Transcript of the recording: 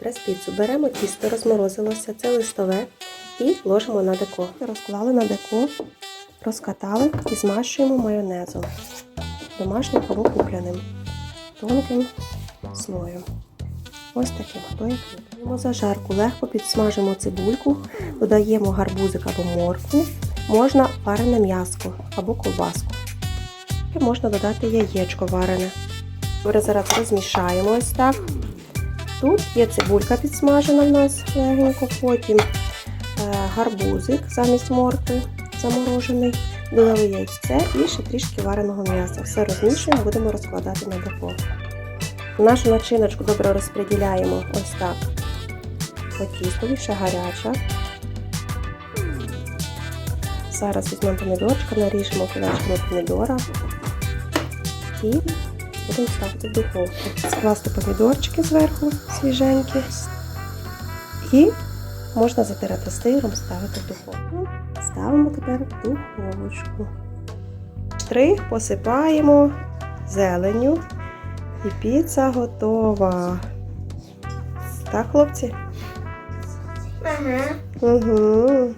експрес-піцу. Беремо тісто, розморозилося, це листове, і ложимо на деко. Розклали на деко, розкатали і змащуємо майонезом. Домашнім або купляним. Тонким слоєм. Ось таким, як любить. Зажарку, легко підсмажимо цибульку, додаємо гарбузик або моркву, можна варене м'яско або ковбаску. І можна додати яєчко варене. Зараз розмішаємо ось так. Тут є цибулька підсмажена в нас легенько, потім е, гарбузик замість моркви заморожений. Додали яйце і ще трішки вареного м'яса. Все розмішуємо, будемо розкладати на деко. Нашу начиночку добре розподіляємо ось так. По ще гаряча. Зараз візьмемо помідорчика, наріжемо кулачками помідора і будемо ставити в духовку. Скласти помідорчики зверху свіженькі. І можна затирати сиром, ставити в духовку. Ставимо тепер в духовочку. Штрих посипаємо зеленню. І піца готова. Так, хлопці? Ага. Угу.